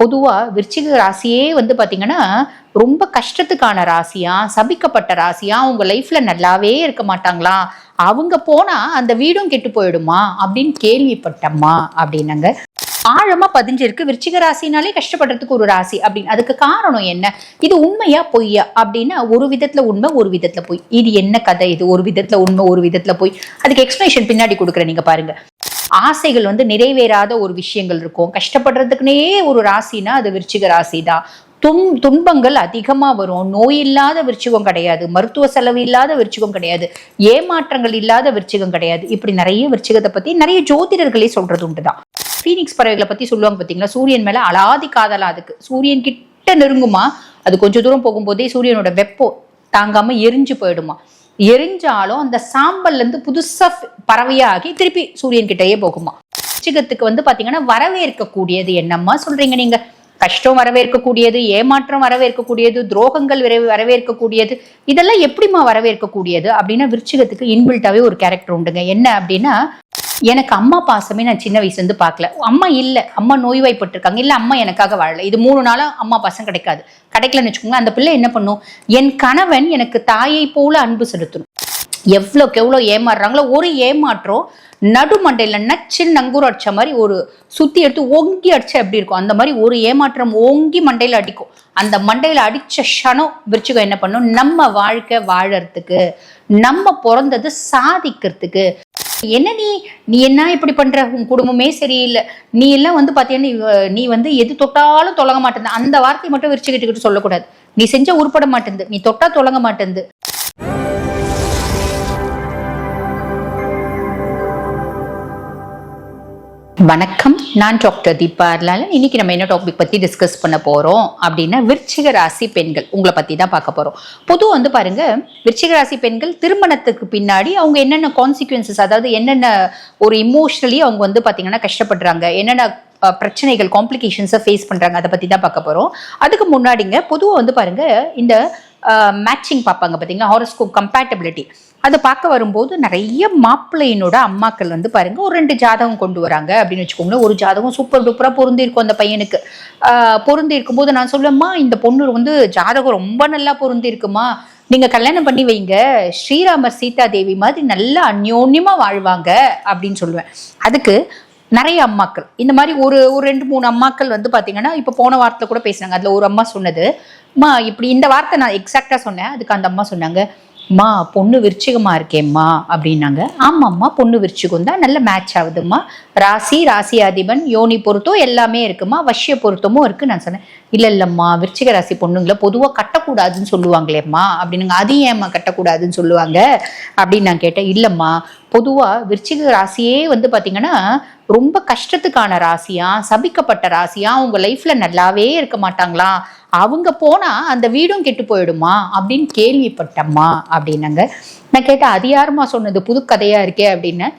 பொதுவாக விருச்சிக ராசியே வந்து பார்த்தீங்கன்னா ரொம்ப கஷ்டத்துக்கான ராசியா சபிக்கப்பட்ட ராசியா அவங்க லைஃப்ல நல்லாவே இருக்க மாட்டாங்களா? அவங்க போனா அந்த வீடும் கெட்டு போயிடுமா? அப்படின்னு கேள்விப்பட்டம்மா அப்படின்னாங்க. ஆழமா பதிஞ்சிருக்கு. விருச்சிக ராசினாலே கஷ்டப்படுறதுக்கு ஒரு ராசி. அப்படின்னு அதுக்கு காரணம் என்ன? இது உண்மையா பொய்யா? அப்படின்னா ஒரு விதத்துல உண்மை ஒரு விதத்துல பொய். இது என்ன கதை? இது ஒரு விதத்துல உண்மை ஒரு விதத்துல பொய். அதுக்கு எக்ஸ்பிளேஷன் பின்னாடி கொடுக்குறேன் நீங்க பாருங்க. ஆசைகள் வந்து நிறைவேறாத ஒரு விஷயங்கள் இருக்கும். கஷ்டப்படுறதுக்குனே ஒரு ராசினா அது விருச்சிக ராசி தான் துன் துன்பங்கள் அதிகமாக வரும். நோய் இல்லாத விருச்சிகம் கிடையாது. மருத்துவ செலவு இல்லாத விருச்சிகம் கிடையாது. ஏமாற்றங்கள் இல்லாத விருச்சிகம் கிடையாது. இப்படி நிறைய விருச்சிகத்தை பற்றி நிறைய ஜோதிடர்களே சொல்கிறது உண்டு தான் ஃபீனிக்ஸ் பறவைகளை பற்றி சொல்லுவாங்க பார்த்தீங்களா சூரியன் மேலே அலாதி காதலா அதுக்கு. சூரியன் கிட்ட நெருங்குமா? அது கொஞ்ச தூரம் போகும்போதே சூரியனோட வெப்பம் தாங்காமல் எரிஞ்சு போயிடுமா? எரிஞ்சாலும் அந்த சாம்பல்ல இருந்து பறவையாகி திருப்பி சூரியன் கிட்டேயே போகுமா? விருச்சிகத்துக்கு வந்து பார்த்தீங்கன்னா வரவேற்கக்கூடியது என்னம்மா சொல்றீங்க நீங்கள் கஷ்டம் வரவேற்கக்கூடியது ஏமாற்றம் வரவேற்கக்கூடியது துரோகங்கள் விரை வரவேற்கக்கூடியது. இதெல்லாம் எப்படிம்மா வரவேற்கக்கூடியது? அப்படின்னா விருச்சிகத்துக்கு இன்பில்ட்டாவே ஒரு கேரக்டர் உண்டுங்க. என்ன அப்படின்னா எனக்கு அம்மா பாசமே நான் சின்ன வயசுல இருந்து பார்க்கல. அம்மா இல்ல. அம்மா நோய்வாய்ப்பட்டிருக்காங்க. இல்ல அம்மா எனக்காக வாழல. இது மூணு நாளும் அம்மா பாசம் கிடைக்காது. கிடைக்கலன்னு வச்சுக்கோங்க அந்த பிள்ளை என்ன பண்ணும்? என் கணவன் எனக்கு தாயை போல அன்பு செலுத்தணும். எவ்வளோக்கு எவ்வளோ ஏமாறுறாங்களோ ஒரு ஏமாற்றம் நடுமண்டையில் நச்சுன்னு நங்கூர் அடிச்ச மாதிரி ஒரு சுற்றி எடுத்து ஓங்கி அடிச்சா எப்படி இருக்கும்? அந்த மாதிரி ஒரு ஏமாற்றம் ஓங்கி மண்டையில் அடிக்கும். அந்த மண்டையில் அடித்த க்ஷணம் விருச்சிகம் என்ன பண்ணும்? நம்ம வாழ்க்கை வாழறதுக்கு நம்ம பிறந்தது சாதிக்கிறதுக்கு என்ன நீ? நீ என்ன இப்படி பண்ற? உன் குடும்பமே சரியில்லை. நீ எல்லாம் வந்து பாத்தீங்கன்னா நீ- வந்து எது தொட்டாலும் தொலங்க மாட்டேன் அந்த வார்த்தையை மட்டும் விரிச்சுக்கிட்டு சொல்லக்கூடாது. நீ செஞ்ச உருப்பட மாட்டேங்குது நீ தொட்டா தொலங்க மாட்டேங்குது வணக்கம். நான் டாக்டர் தீபா அர்லாலன் இன்னைக்கு நம்ம என்ன டாபிக் பற்றி டிஸ்கஸ் பண்ண போகிறோம் அப்படின்னா விருச்சிக ராசி பெண்கள். உங்களை பற்றி தான் பார்க்க போகிறோம் பொதுவாக வந்து பாருங்க விருச்சிக ராசி பெண்கள் திருமணத்துக்கு பின்னாடி அவங்க என்னென்ன கான்சிக்வன்சஸ் அதாவது என்னென்ன ஒரு இமோஷனலி அவங்க வந்து பார்த்திங்கன்னா கஷ்டப்படுறாங்க என்னென்ன பிரச்சனைகள் காம்ப்ளிகேஷன்ஸை ஃபேஸ் பண்ணுறாங்க அதை பற்றி தான் பார்க்க போகிறோம் அதுக்கு முன்னாடிங்க பொதுவாக வந்து பாருங்கள் இந்த மேட்சிங் பார்ப்பாங்க பார்த்தீங்கன்னா ஹாரோஸ்கோப் கம்பேட்டபிலிட்டி அதை பார்க்க வரும்போது நிறைய மாப்பிள்ளையினோட அம்மாக்கள் வந்து பாருங்க ஒரு ரெண்டு ஜாதகம் கொண்டு வராங்க அப்படின்னு வச்சுக்கோங்களேன். ஒரு ஜாதகம் சூப்பர் டூப்பராக பொருந்திருக்கும் அந்த பையனுக்கு. பொருந்திருக்கும் போது இருக்கும்போது நான் சொல்லுவேம்மா இந்த பொண்ணு வந்து ஜாதகம் ரொம்ப நல்லா பொருந்திருக்குமா நீங்க கல்யாணம் பண்ணி வைங்க ஸ்ரீராமர் சீதா தேவி மாதிரி நல்லா அந்யோன்யமா வாழ்வாங்க அப்படின்னு சொல்லுவேன். அதுக்கு நிறைய அம்மாக்கள். இந்த மாதிரி ஒரு ஒரு ரெண்டு மூணு அம்மாக்கள் வந்து பாத்தீங்கன்னா இப்போ போன வாரத்தில் கூட பேசுனாங்க. அதுல ஒரு அம்மா சொன்னது அம்மா இப்படி இந்த வார்த்தை நான் எக்ஸாக்டா சொன்னேன். அதுக்கு அந்த அம்மா சொன்னாங்க அம்மா பொண்ணு விருச்சிகமாக இருக்கேம்மா அப்படின்னாங்க. ஆமாம்மா பொண்ணு விருச்சிகம் தான். நல்ல மேட்ச் ஆகுதும்மா. ராசி ராசி அதிபன் யோனி பொருத்தம் எல்லாமே இருக்குமா? வஷ்ய பொருத்தமும் இருக்கு நான் சொன்னேன். இல்லை இல்லைம்மா விருச்சிக ராசி பொண்ணுங்களை பொதுவாக கட்டக்கூடாதுன்னு சொல்லுவாங்களேம்மா அப்படின்னுங்க. அது ஏம்மா கட்டக்கூடாதுன்னு சொல்லுவாங்க? அப்படின்னு நான் கேட்டேன். இல்லைம்மா பொதுவாக விருச்சிக ராசியே வந்து பார்த்தீங்கன்னா ரொம்ப கஷ்டத்துக்கான ராசியா சபிக்கப்பட்ட ராசியாக அவங்க லைஃப்பில் நல்லாவே இருக்க மாட்டாங்களாம். அவங்க போனா அந்த வீடும் கெட்டு போயிடுமா அப்படின்னு கேள்விப்பட்டம்மா அப்படின்னாங்க. நான் கேட்டேன் அது சொன்னது? புது கதையா இருக்கே அப்படின்னு.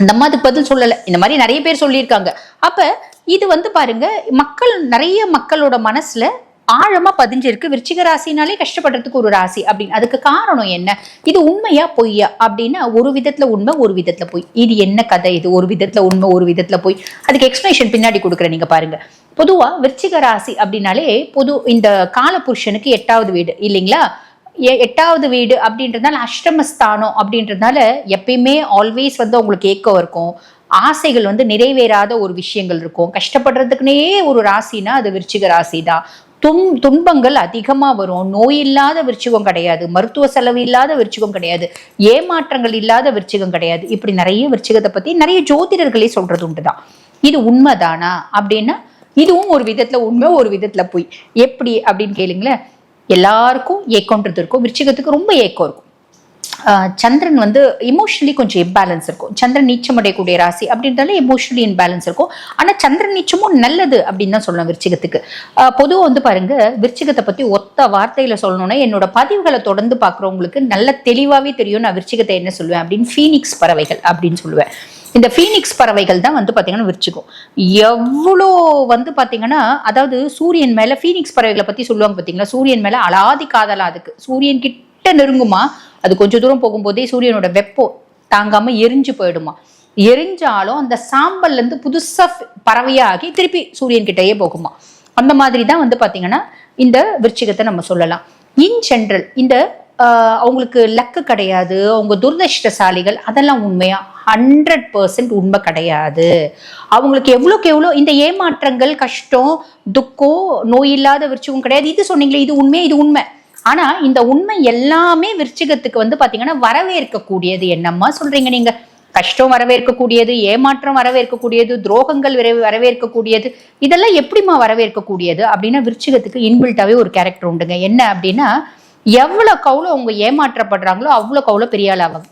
இந்த மாதிரி அதுக்கு பதில் சொல்லலை. இந்த மாதிரி நிறைய பேர் சொல்லியிருக்காங்க. அப்ப இது வந்து பாருங்க மக்கள் நிறைய மக்களோட மனசுல ஆழமா பதிஞ்சிருக்கு. விருச்சிக ராசினாலே கஷ்டப்படுறதுக்கு ஒரு ராசி. அப்படின்னு அதுக்கு காரணம் என்ன? இது உண்மையா பொய்யா? அப்படின்னா ஒரு விதத்துல உண்மை ஒரு விதத்துல பொய். இது என்ன கதை இது? ஒரு விதத்துல உண்மை ஒரு விதத்துல பொய். அதுக்கு எக்ஸ்பிளேஷன் பின்னாடி கொடுக்குறேன் நீங்க பாருங்க. பொதுவா விருச்சிக ராசி அப்படின்னாலே பொது இந்த காலபுருஷனுக்கு எட்டாவது வீடு இல்லைங்களா? எ- எட்டாவது வீடு அப்படின்றதுனால அஷ்டமஸ்தானம் அப்படின்றதுனால எப்பயுமே ஆல்வேஸ் வந்து உங்களுக்கு ஏக்கம் இருக்கும். ஆசைகள் வந்து நிறைவேறாத ஒரு விஷயங்கள் இருக்கும். கஷ்டப்படுறதுக்குனே ஒரு ராசினா அது விருச்சிக ராசி தான் தும் துன்பங்கள் அதிகமாக வரும். நோய் இல்லாத விருச்சிகம் கிடையாது. மருத்துவ செலவு இல்லாத விருச்சிகம் கிடையாது. ஏமாற்றங்கள் இல்லாத விருச்சிகம் கிடையாது. இப்படி நிறைய விருச்சிகத்தை பற்றி நிறைய ஜோதிடர்களே சொல்றது உண்டுதான். இது உண்மைதானா? அப்படின்னா இதுவும் ஒரு விதத்தில் உண்மை ஒரு விதத்தில் பொய். எப்படி அப்படின்னு கேளுங்களேன். எல்லாருக்கும் ஏக்கம்ன்றது இருக்கும் விருச்சிகத்துக்கு ரொம்ப ஏக்கம் இருக்கும். சந்திரன் வந்து இமோஷனலி கொஞ்சம் இம்பேலன்ஸ் இருக்கும். சந்திரன் நீச்சம் அடையக்கூடிய ராசி அப்படின்றாலே இமோஷனலி இம்பேலன்ஸ் இருக்கும். ஆனால் சந்திரன் நீச்சமும் நல்லது அப்படின்னு தான் சொல்லலாம் விருச்சிகத்துக்கு. பொதுவாக வந்து பாருங்க விருச்சிகத்தை பற்றி ஒத்த வார்த்தையில் சொல்லணும்னா என்னோட பதிவுகளை தொடர்ந்து பார்க்குறவங்களுக்கு நல்ல தெளிவாகவே தெரியும் நான் விருச்சிகத்தை என்ன சொல்லுவேன் அப்படின்னு ஃபீனிக்ஸ் பறவைகள் அப்படின்னு சொல்லுவேன். இந்த ஃபீனிக்ஸ் பறவைகள் தான் வந்து பார்த்தீங்கன்னா விருச்சிகம். எவ்வளோ வந்து பார்த்தீங்கன்னா அதாவது சூரியன் மேலே ஃபீனிக்ஸ் பறவைகளை பற்றி சொல்லுவாங்க பார்த்தீங்கன்னா சூரியன் மேலே அலாதி காதலா அதுக்கு. சூரியன் கிட்ட கிட்ட நெருங்குமா? அது கொஞ்ச தூரம் போகும்போதே சூரியனோட வெப்பம் தாங்காம எரிஞ்சு போயிடுமா? எரிஞ்சாலும் அந்த சாம்பல்ல இருந்து புதுசா பறவையாகி திருப்பி சூரியன் கிட்டயே போகுமா? அந்த மாதிரி தான் வந்து பாத்தீங்கன்னா இந்த விருச்சிகத்தை நம்ம சொல்லலாம். இன் ஜென்ரல் இந்த அவங்களுக்கு லக்கு கிடையாது அவங்க துர்தஷ்டசாலிகள் அதெல்லாம் உண்மையா? ஹண்ட்ரட் பர்சன்ட் உண்மை கிடையாது. அவங்களுக்கு எவ்வளோக்கு எவ்வளோ இந்த ஏமாற்றங்கள் கஷ்டம் துக்கம் நோய் இல்லாத விருச்சிகம் கிடையாது. இது சொன்னீங்களே இது உண்மை இது உண்மை. ஆனா இந்த உண்மை எல்லாமே விருச்சிகத்துக்கு வந்து பாத்தீங்கன்னா வரவேற்கக்கூடியது. என்னம்மா சொல்றீங்க நீங்க? கஷ்டம் வரவேற்கக்கூடியது ஏமாற்றம் வரவேற்கக்கூடியது துரோகங்கள் விரை- வரவேற்கக்கூடியது. இதெல்லாம் எப்படிம்மா வரவேற்கக்கூடியது? அப்படின்னா விருச்சிகத்துக்கு இன்பில்ட்டாவே ஒரு கேரக்டர் உண்டுங்க. என்ன அப்படின்னா எவ்வளோக்கு அவ்வளோ அவங்க ஏமாற்றப்படுறாங்களோ அவ்வளோக்கு அவ்வளோ பெரிய ஆள் ஆவாங்க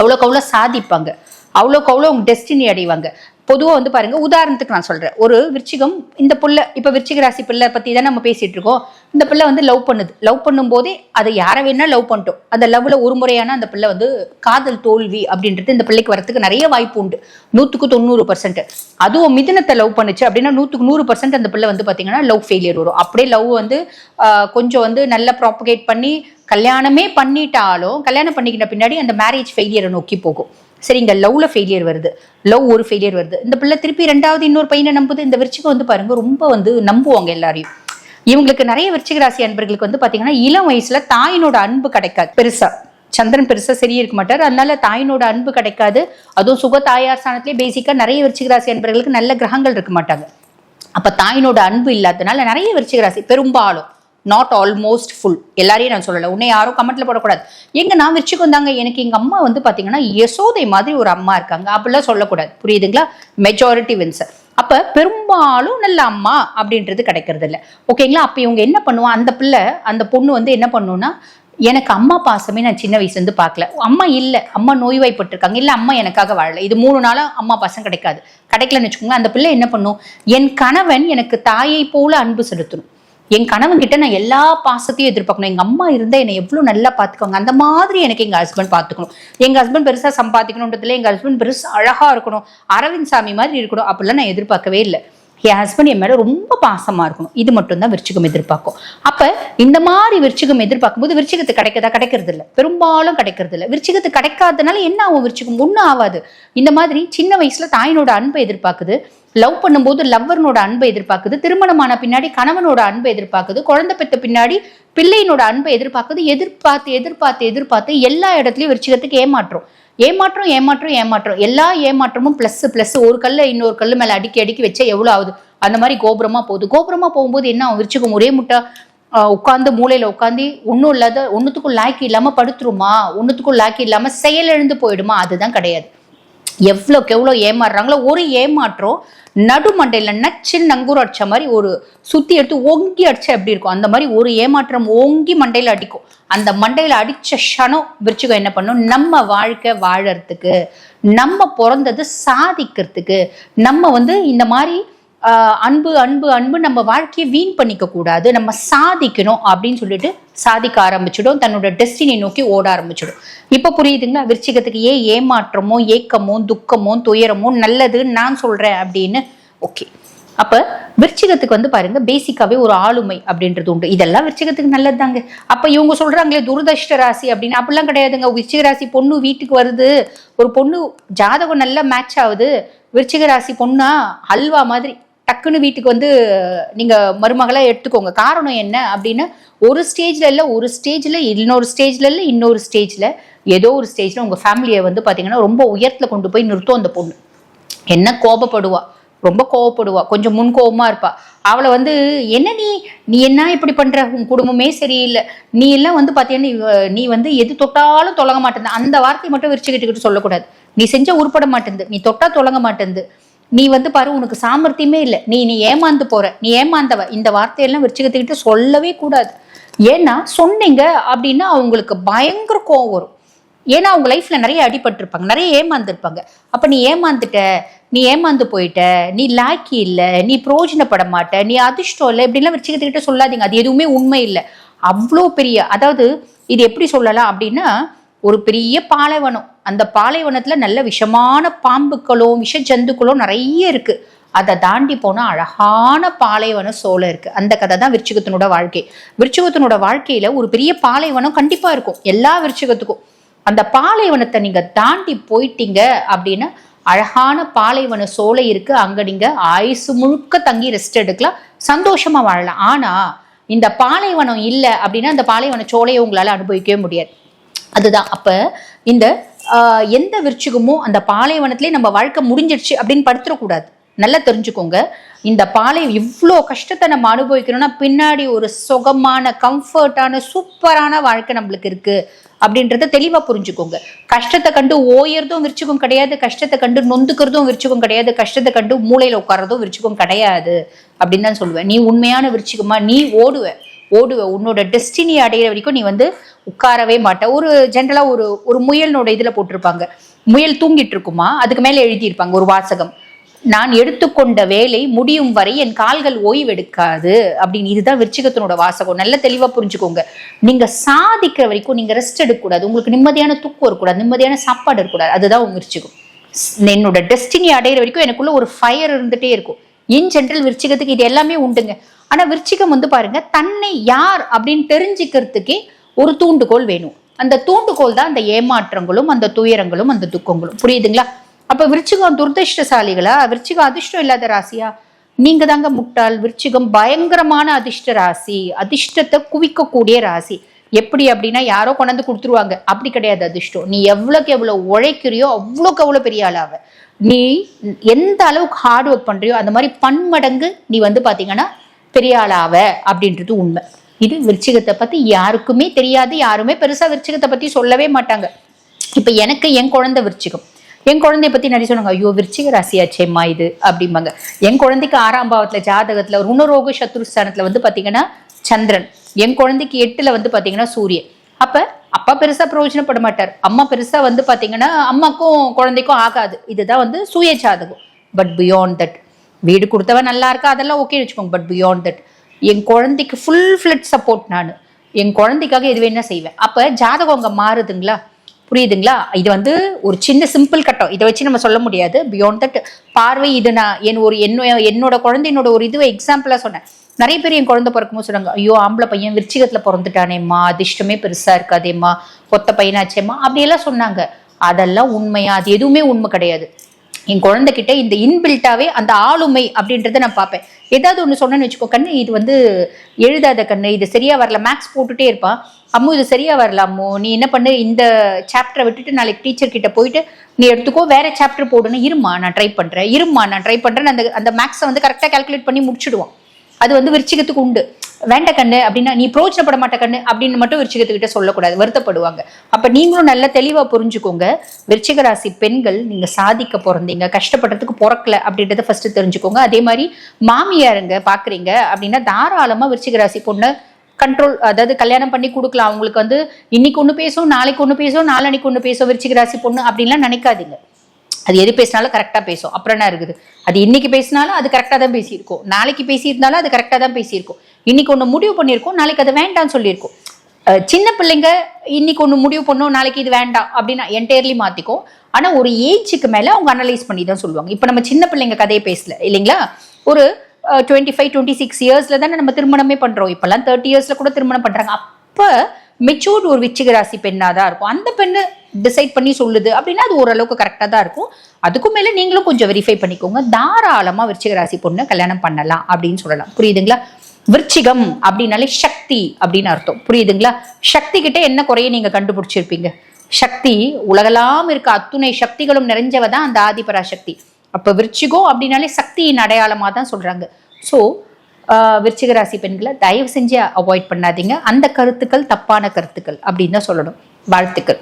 அவ்வளோக்கு அவ்வளோ சாதிப்பாங்க. அவ்வளோக்கு அவ்வளோ அவங்க டெஸ்டினி அடைவாங்க. பொதுவாக வந்து பாருங்க உதாரணத்துக்கு நான் சொல்றேன். ஒரு விருச்சிகம் இந்த பிள்ளை இப்போ விருச்சிக ராசி பிள்ளை பத்தி தான் நம்ம பேசிட்டு இருக்கோம். இந்த பிள்ளை வந்து லவ் பண்ணுது. லவ் பண்ணும்போதே அதை யாரை வேணா லவ் பண்ணிட்டோம். அந்த லவ்ல ஒரு முறையான அந்த பிள்ளை வந்து காதல் தோல்வி அப்படின்றது இந்த பிள்ளைக்கு வரத்துக்கு நிறைய வாய்ப்பு உண்டு. நூற்றுக்கு தொண்ணூறு பர்சன்ட் அதுவும் மிதினத்தை லவ் பண்ணுச்சு அப்படின்னா நூற்றுக்கு நூறு பர்சன்ட் அந்த பிள்ளை வந்து பார்த்தீங்கன்னா லவ் ஃபெயிலியர் வரும். அப்படியே லவ் வந்து கொஞ்சம் வந்து நல்லா ப்ராப்பகேட் பண்ணி கல்யாணமே பண்ணிட்டாலும் கல்யாணம் பண்ணிக்கிட்ட பின்னாடி அந்த மேரேஜ் ஃபெயிலியரை நோக்கி போகும். சரி இங்கே லவ்ல ஃபெயிலியர் வருது. லவ் ஒரு ஃபெயிலியர் வருது. இந்த பிள்ளை திருப்பி ரெண்டாவது இன்னொரு பையனை நம்புது. இந்த விருச்சிகம் வந்து பாருங்க ரொம்ப வந்து நம்புவாங்க எல்லாரையும். இவங்களுக்கு நிறைய விருச்சிக ராசி அன்பர்களுக்கு வந்து பார்த்தீங்கன்னா இளம் வயசுல தாயினோட அன்பு கிடைக்காது. பெருசா. சந்திரன் பெருசாக சரியே இருக்க மாட்டார். அதனால தாயினோட அன்பு கிடைக்காது. அதுவும் சுக தாயார் ஸ்தானத்திலே பேசிக்காக நிறைய விருச்சிக ராசி அன்பர்களுக்கு நல்ல கிரகங்கள் இருக்க மாட்டாங்க. அப்போ தாயினோட அன்பு இல்லாததுனால நிறைய விருச்சிக ராசி பெரும்பாலும் நாட் ஆல்மோஸ்ட் ஃபுல் எல்லாரையும் நான் சொல்லலை. உன்னை யாரும் கமெண்ட்ல போடக்கூடாது. எங்க நான் விரிச்சுக்கு வந்தாங்க? எனக்கு எங்க அம்மா வந்து பாத்தீங்கன்னா யசோதை மாதிரி ஒரு அம்மா இருக்காங்க. அப்படிலாம் சொல்லக்கூடாது. புரியுதுங்களா? மெஜாரிட்டி வின்சர் அப்ப பெரும்பாலும் நல்ல அம்மா அப்படின்றது கிடைக்கிறது இல்லை. ஓகேங்களா அப்ப இவங்க என்ன பண்ணுவோம் அந்த பிள்ளை அந்த பொண்ணு வந்து என்ன பண்ணுன்னா எனக்கு அம்மா பாசமே நான் சின்ன வயசுலேருந்து பார்க்கல அம்மா இல்லை. அம்மா நோய்வாய்ப்பட்டிருக்காங்க. இல்லை அம்மா எனக்காக வாழல. இது மூணு நாளும் அம்மா பாசம் கிடைக்காது. கிடைக்கலன்னு வச்சுக்கோங்க அந்த பிள்ளை என்ன பண்ணும்? என் கணவன் எனக்கு தாயை போல அன்பு செலுத்தணும் என் கணவன் கிட்ட நான் எல்லா பாசத்தையும் எதிர்பார்க்கணும். எங்க அம்மா இருந்தா என்னை எவ்வளவு நல்லா பாத்துக்கோங்க அந்த மாதிரி எனக்கு எங்க ஹஸ்பண்ட் பாத்துக்கணும் எங்க ஹஸ்பண்ட் பெருசா சம்பாதிக்கணும்ன்றதுல எங்க ஹஸ்பண்ட் பெருசா அழகா இருக்கணும். அரவிந்த் சாமி மாதிரி இருக்கணும். அப்படிலாம் நான் எதிர்பார்க்கவே இல்லை. என் ஹஸ்பண்ட் என் மேலே ரொம்ப பாசமாக இருக்கணும். இது மட்டும் தான் விருச்சிகம் எதிர்பார்க்கும். அப்போ இந்த மாதிரி விருச்சிகம் எதிர்பார்க்கும் போது விருச்சிகத்து கிடைக்கதா? கிடைக்கிறது இல்லை பெரும்பாலும் கிடைக்கிறது இல்லை விருச்சிகத்து கிடைக்காதனால என்ன ஆகும்? விருச்சிகம் ஒன்றும் ஆகாது. இந்த மாதிரி சின்ன வயசில் தாயினோட அன்பை எதிர்பார்க்குது. லவ் பண்ணும்போது லவ்வர்னோட அன்பை எதிர்பார்க்குது. திருமணமான பின்னாடி கணவனோட அன்பை எதிர்பார்க்குது. குழந்தை பெற்ற பின்னாடி பிள்ளையினோட அன்பை எதிர்பார்க்குது. எதிர்பார்த்து எதிர்பார்த்து எதிர்பார்த்து எல்லா இடத்துலையும் விருச்சிகத்துக்கு ஏமாற்றம். ஏமாற்றம் ஏமாற்றம் ஏமாற்றம். எல்லா ஏமாற்றமும் ப்ளஸ் ப்ளஸ் ஒரு கல்ல இன்னொரு கல்லு மேல அடிக்கி அடிக்கி வச்சா எவ்வளவு ஆகுது? அந்த மாதிரி கோபுரமா போகுது. கோபுரமா போகும்போது என்ன ஆகும்? ஒரே முட்டை உட்காந்து மூலையில உட்காந்து ஒன்றும் இல்லாத ஒன்றுத்துக்கும் லாக்கி இல்லாம படுத்துருமா? ஒன்றுத்துக்கும் லாக்கி இல்லாம செயலிழந்து போயிடுமா? அதுதான் கிடையாது. எவ்வளோக்கு எவ்வளோ ஏமாறுறாங்களோ ஒரு ஏமாற்றம் நடுமண்டையில் நச்சுன்னு நங்கூர் அடிச்ச மாதிரி ஒரு சுற்றி எடுத்து ஓங்கி அடிச்சா எப்படி இருக்கும்? அந்த மாதிரி ஒரு ஏமாற்றம் ஓங்கி மண்டையில் அடிக்கும். அந்த மண்டையில் அடித்த க்ஷணம் விருச்சிகம் என்ன பண்ணும்? நம்ம வாழ்க்கை வாழறதுக்கு நம்ம பிறந்தது சாதிக்கிறதுக்கு நம்ம வந்து இந்த மாதிரி அன்பு அன்பு அன்பு நம்ம வாழ்க்கையை வீண் பண்ணிக்க கூடாது. நம்ம சாதிக்கணும் அப்படின்னு சொல்லிட்டு சாதிக்க ஆரம்பிச்சிடும். தன்னோட டெஸ்டினி நோக்கி ஓட ஆரம்பிச்சிடும். இப்போ புரியுதுங்களா? விருச்சிகத்துக்கு ஏன் ஏமாற்றமோ ஏக்கமோ துக்கமோ துயரமோ நல்லதுன்னு நான் சொல்றேன் அப்படின்னு? ஓகே அப்போ விருச்சிகத்துக்கு வந்து பாருங்க பேசிக்காவே ஒரு ஆளுமை அப்படின்றது உண்டு. இதெல்லாம் விருச்சிகத்துக்கு நல்லதுதாங்க. அப்போ இவங்க சொல்றாங்களே துரதிருஷ்ட ராசி அப்படின்னு. அப்படிலாம் கிடையாதுங்க. விருச்சிக ராசி பொண்ணு வீட்டுக்கு வருது. ஒரு பொண்ணு ஜாதகம் நல்லா மேட்ச் ஆகுது. விருச்சிக ராசி பொண்ணா அல்வா மாதிரி டக்குன்னு வீட்டுக்கு வந்து நீங்கள் மருமகளாக எடுத்துக்கோங்க. காரணம் என்ன அப்படின்னா ஒரு ஸ்டேஜில் இல்லை ஒரு ஸ்டேஜில் இன்னொரு ஸ்டேஜில் இல்லை இன்னொரு ஸ்டேஜில் ஏதோ ஒரு ஸ்டேஜில் உங்கள் ஃபேமிலியை வந்து பார்த்தீங்கன்னா ரொம்ப உயரத்தில் கொண்டு போய் நிறுத்தும் அந்த பொண்ணு. என்ன கோபப்படுவா? ரொம்ப கோவப்படுவா கொஞ்சம் முன் கோபமாக இருப்பா. அவளை வந்து என்ன நீ? நீ என்ன இப்படி பண்ணுற உன் குடும்பமே சரியில்லை. நீ எல்லாம் வந்து பார்த்தீங்கன்னா நீ- வந்து எது தொட்டாலும் தொலங்க மாட்டேன் அந்த வார்த்தையை மட்டும் விரிச்சுக்கிட்டுக்கிட்டு சொல்லக்கூடாது. நீ செஞ்ச உருப்பட மாட்டேங்குது நீ தொட்டா தொலங்க மாட்டேங்குது நீ வந்து பாரு உனக்கு சாமர்த்தியமே இல்லை. நீ நீ ஏமாந்து போற. நீ ஏமாந்தவ. இந்த வார்த்தையெல்லாம் விரிச்சுக்கிட்டு சொல்லவே கூடாது. ஏன்னா சொன்னீங்க அப்படின்னா அவங்களுக்கு பயங்கர கோவம் வரும். ஏன்னா அவங்க லைஃப்ல நிறைய அடிபட்டிருப்பாங்க. நிறைய ஏமாந்துருப்பாங்க. அப்ப நீ ஏமாந்துட்ட நீ ஏமாந்து போயிட்ட நீ லாக்கி இல்லை நீ பிரோஜனப்பட மாட்ட நீ அதிர்ஷ்டம் இல்லை இப்படிலாம் வச்சுக்கிட்டு சொல்லாதீங்க. அது எதுவுமே உண்மை இல்லை. அவ்வளோ பெரிய அதாவது இது எப்படி சொல்லலாம் அப்படின்னா ஒரு பெரிய பாலைவனம். அந்த பாலைவனத்துல நல்ல விஷமான பாம்புக்களும் விஷ ஜந்துக்களும் நிறைய இருக்கு. அதை தாண்டி போனா அழகான பாலைவன சோலை இருக்கு. அந்த கதை தான் விருச்சிகத்தினோட வாழ்க்கை. விருச்சிகத்தினோட வாழ்க்கையில ஒரு பெரிய பாலைவனம் கண்டிப்பா இருக்கும். எல்லா விருச்சிகத்துக்கும். அந்த பாலைவனத்தை நீங்க தாண்டி போயிட்டீங்க அப்படின்னா அழகான பாலைவன சோலை இருக்கு. அங்க நீங்க ஆயுசு முழுக்க தங்கி ரெஸ்ட் எடுக்கலாம். சந்தோஷமா வாழலாம். ஆனா இந்த பாலைவனம் இல்லை அப்படின்னா அந்த பாலைவன சோலையை உங்களால அனுபவிக்கவே முடியாது. அதுதான். அப்ப இந்த எந்த விருச்சிகமும் அந்த பாலைவனத்திலே நம்ம வாழ்க்கை முடிஞ்சிடுச்சு அப்படின்னு படுத்துடக்கூடாது நல்லா தெரிஞ்சுக்கோங்க. இந்த பாலை இவ்வளோ கஷ்டத்தை நம்ம அனுபவிக்கணும்னா பின்னாடி ஒரு சுகமான கம்ஃபர்ட்டான சூப்பரான வாழ்க்கை நம்மளுக்கு இருக்கு அப்படின்றத தெளிவாக புரிஞ்சுக்கோங்க. கஷ்டத்தை கண்டு ஓயறதும் விரிச்சுக்கும் கிடையாது கஷ்டத்தை கண்டு நொந்துக்கிறதும் விரிச்சுக்கும் கிடையாது கஷ்டத்தை கண்டு மூளையில் உட்காரதும் விரிச்சுக்கும் கிடையாது அப்படின்னு தான் சொல்லுவேன். நீ உண்மையான விரிச்சுக்குமா நீ ஓடுவ. ஓடுவ உன்னோட டெஸ்டினி அடையிற வரைக்கும் நீ வந்து உட்காரவே மாட்ட. ஒரு ஜென்ரலா ஒரு ஒரு முயல்னோட இதுல போட்டிருப்பாங்க. முயல் தூங்கிட்டு இருக்குமா? அதுக்கு மேல எழுதியிருப்பாங்க ஒரு வாசகம். நான் எடுத்துக்கொண்ட வேலை முடியும் வரை என் கால்கள் ஓய்வெடுக்காது. அப்படின்னு இதுதான் விருச்சிகத்தினோட வாசகம். நல்ல தெளிவா புரிஞ்சுக்கோங்க. நீங்க சாதிக்கிற வரைக்கும் நீங்க ரெஸ்ட் எடுக்கக்கூடாது. உங்களுக்கு நிம்மதியான தூக்கம் இருக்கக்கூடாது. நிம்மதியான சாப்பாடு இருக்கக்கூடாது. அதுதான் உங்க விருச்சிகம். என்னோட டெஸ்டினி அடையிற வரைக்கும் எனக்குள்ள ஒரு ஃபயர் இருந்துட்டே இருக்கும். இன் ஜென்ரல் விருச்சிகத்துக்கு இது எல்லாமே உண்டுங்க. ஆனா விருச்சிகம் வந்து பாருங்க தன்னை யார் அப்படின்னு தெரிஞ்சுக்கிறதுக்கே ஒரு தூண்டுகோல் வேணும். அந்த தூண்டுகோல் தான் அந்த ஏமாற்றங்களும் அந்த துயரங்களும் அந்த துக்கங்களும். புரியுதுங்களா? அப்ப விருச்சிகம் துர்திருஷ்டசாலிகளா? விருச்சிகம் அதிர்ஷ்டம் இல்லாத ராசியா? நீங்க தாங்க முட்டாள். விருச்சிகம் பயங்கரமான அதிர்ஷ்ட ராசி. அதிர்ஷ்டத்தை குவிக்கக்கூடிய ராசி. எப்படி அப்படின்னா யாரோ கொண்டாந்து கொடுத்துருவாங்க. அப்படி கிடையாது அதிர்ஷ்டம். நீ எவ்வளோக்கு எவ்வளோ உழைக்கிறியோ அவ்வளோக்கு அவ்வளோ பெரிய ஆளாவ. நீ எந்த அளவுக்கு ஹார்ட் ஒர்க் பண்றியோ அந்த மாதிரி பன்மடங்கு நீ வந்து பாத்தீங்கன்னா பெரிய ஆளாவ அப்படின்றது உண்மை. இது விருச்சிகத்தை பத்தி யாருக்குமே தெரியாது யாருமே பெருசா விருச்சிகத்தை பத்தி சொல்லவே மாட்டாங்க. இப்ப எனக்கு என் குழந்தை விருச்சிகம். என் குழந்தைய பத்தி நிறைய சொன்னாங்க ஐயோ விருச்சிக ராசியாச்சேம்மா இது அப்படிம்பாங்க. என் குழந்தைக்கு ஆறாம் பாவத்துல ஜாதகத்துல ருணரோக சத்ருஸ்தானத்துல வந்து பாத்தீங்கன்னா சந்திரன். என் குழந்தைக்கு எட்டுல வந்து பாத்தீங்கன்னா சூரியன். அப்ப அப்பா பெருசா பிரயோஜனப்பட மாட்டார். அம்மா பெருசா வந்து பாத்தீங்கன்னா அம்மாக்கும் குழந்தைக்கும் ஆகாது. இதுதான் வந்து சுய ஜாதகம் பட் பியாண்ட் தட் வீடு கொடுத்தவன் நல்லா இருக்கா? அதெல்லாம் ஓகே வச்சுக்கோங்க. பட் பியாண்ட் தட் என் குழந்தைக்கு ஃபுல் ஃபிளட் சப்போர்ட் நான். என் குழந்தைக்காக எது வேணா செய்வேன்? அப்போ ஜாதகம் அங்கே மாறுதுங்களா? புரியுதுங்களா? இது வந்து ஒரு சின்ன சிம்பிள் கட்டம். இதை வச்சு நம்ம சொல்ல முடியாது. பியாண்ட் தட் பார்வை இது நான் என் ஒரு என்ன என்னோட குழந்தையினோட ஒரு இதுவை எக்ஸாம்பிளாக சொன்னேன். நிறைய பேர் என் குழந்தை பிறக்கும்போது சொன்னாங்க ஐயோ ஆம்பளை பையன் விருச்சிகத்தில் பிறந்துட்டானேம்மா. அதிர்ஷ்டமே பெருசாக இருக்காதேம்மா. கொத்த பையனாச்சேம்மா. அப்படியெல்லாம் சொன்னாங்க. அதெல்லாம் உண்மையா? அது எதுவுமே உண்மை கிடையாது. என் குழந்தைகிட்ட இந்த இன்பில்ட்டாவே அந்த ஆளுமை அப்படின்றத நான் பார்ப்பேன். ஏதாவது ஒன்று சொன்னேன்னு வச்சுக்கோ கண்ணு இது வந்து எழுதாத கண்ணு இது சரியா வரல மேக்ஸ் போட்டுட்டே இருப்பான் அம்மு இது சரியா வரல அம்மு நீ என்ன பண்ணு இந்த சாப்டரை விட்டுட்டு நாளைக்கு டீச்சர் கிட்ட போயிட்டு நீ எடுத்துக்கோ வேற சாப்டர் போடுன்னு இருமா நான் ட்ரை பண்றேன் இருமா நான் ட்ரை பண்றேன்னு அந்த அந்த மேக்ஸை வந்து கரெக்டாக கால்குலேட் பண்ணி முடிச்சுடுவான். அது வந்து விருச்சிகத்துக்கு உண்டு. வேண்ட கண்ணு அப்படின்னா நீ பிரோஜனப்பட மாட்ட கண்ணு அப்படின்னு மட்டும் விருச்சிகத்துக்கிட்ட சொல்லக்கூடாது. வருத்தப்படுவாங்க. அப்ப நீங்களும் நல்ல தெளிவா புரிஞ்சுக்கோங்க. விருச்சிக ராசி பெண்கள் நீங்க சாதிக்க பிறந்தீங்க. கஷ்டப்படுறதுக்கு பிறக்கல அப்படின்றத ஃபர்ஸ்ட் தெரிஞ்சுக்கோங்க. அதே மாதிரி மாமியாருங்க பாக்குறீங்க அப்படின்னா தாராளமா விருச்சிக ராசி பொண்ணு கண்ட்ரோல் அதாவது கல்யாணம் பண்ணி கொடுக்கலாம். அவங்களுக்கு வந்து இன்னைக்கு ஒன்று பேசும் நாளைக்கு ஒன்று பேசும் நாளன்னைக்கு ஒன்று பேசும் விருச்சிக ராசி பொண்ணு அப்படின்லாம் நினைக்காதீங்க. அது எது பேசினாலும் கரெக்டாக பேசும். அப்புறம் என்ன இருக்குது? அது இன்னைக்கு பேசினாலும் அது கரெக்டாக தான் பேசியிருக்கோம். நாளைக்கு பேசியிருந்தாலும் அது கரெக்டாக தான் பேசியிருக்கோம். இன்னைக்கு ஒன்று முடிவு பண்ணியிருக்கோம் நாளைக்கு அது வேண்டாம்னு சொல்லியிருக்கோம். சின்ன பிள்ளைங்க இன்னைக்கு ஒன்று முடிவு பண்ணோம் நாளைக்கு இது வேண்டாம் அப்படின்னா என்டையர்லி மாற்றிக்கும் ஆனால் ஒரு ஏஜுக்கு மேலே அவங்க அனலைஸ் பண்ணி தான் சொல்லுவாங்க. இப்போ நம்ம சின்ன பிள்ளைங்க கதையை பேசல இல்லைங்களா? ஒரு டுவெண்ட்டி ஃபைவ் டுவெண்ட்டி சிக்ஸ் இயர்ஸில் தானே நம்ம திருமணமே பண்ணுறோம் இப்போல்லாம் தேர்ட்டி இயர்ஸில் கூட திருமணம் பண்ணுறாங்க அப்போ மெச்சூர்டு ஒரு விச்சிக ராசி பெண்ணாக தான் இருக்கும். அந்த பெண்ணு டிசைட் பண்ணி சொல்லுது அப்படின்னா அது ஓரளவுக்கு கரெக்டாக தான் இருக்கும். அதுக்கும் மேலே நீங்களும் கொஞ்சம் வெரிஃபை பண்ணிக்கோங்க. தாராளமாக விருச்சிக ராசி பொண்ணு கல்யாணம் பண்ணலாம் அப்படின்னு சொல்லலாம். புரியுதுங்களா? விருச்சிகம் அப்படின்னாலே சக்தி அப்படின்னு அர்த்தம். புரியுதுங்களா? சக்தி கிட்ட என்ன குறைய நீங்கள் கண்டுபிடிச்சிருப்பீங்க? சக்தி உலகெல்லாம் இருக்க அத்துணை சக்திகளும் நிறைஞ்சவ தான் அந்த ஆதிபராசக்தி. அப்போ விருச்சிகம் அப்படின்னாலே சக்தியின் அடையாளமாக தான் சொல்கிறாங்க ஸோ விருச்சிக ராசி பெண்களை தயவு செஞ்சு அவாய்ட் பண்ணாதீங்க. அந்த கருத்துக்கள் தப்பான கருத்துக்கள் அப்படின்னு தான் சொல்லணும். வாழ்த்துக்கள்.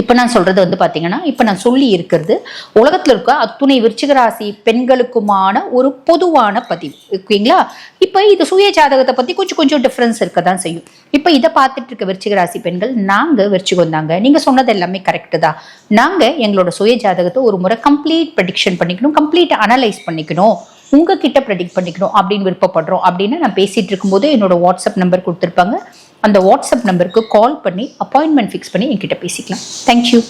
இப்போ நான் சொல்றது வந்து பார்த்தீங்கன்னா இப்போ நான் சொல்லி இருக்கிறது உலகத்துல இருக்க அத்துணை விருச்சிக ராசி பெண்களுக்குமான ஒரு பொதுவான பதிவு. ஓகேங்களா? இப்போ இது சுய ஜாதகத்தை பத்தி கொஞ்சம் கொஞ்சம் டிஃப்ரென்ஸ் இருக்க தான் செய்யும். இப்போ இதை பார்த்துட்டு இருக்க விருச்சிக ராசி பெண்கள் நாங்கள் விருச்சிகம் தாங்க. நீங்கள் சொன்னது எல்லாமே கரெக்டு தான். நாங்கள் எங்களோட சுய ஜாதகத்தை ஒரு முறை கம்ப்ளீட் ப்ரெடிக்ஷன் பண்ணிக்கணும் கம்ப்ளீட் அனலைஸ் பண்ணிக்கணும். உங்ககிட்ட ப்ரெடிக்ட் பண்ணிக்கணும் அப்படின்னு விருப்பப்படுறோம் அப்படின்னு நான் பேசிட்டு இருக்கும்போது என்னோட வாட்ஸ்அப் நம்பர் கொடுத்துருப்பாங்க. அந்த வாட்ஸ்அப் நம்பருக்கு கால் பண்ணி அப்பாயின்மெண்ட் ஃபிக்ஸ் பண்ணி என்கிட்ட பேசிக்கலாம். தேங்க்யூ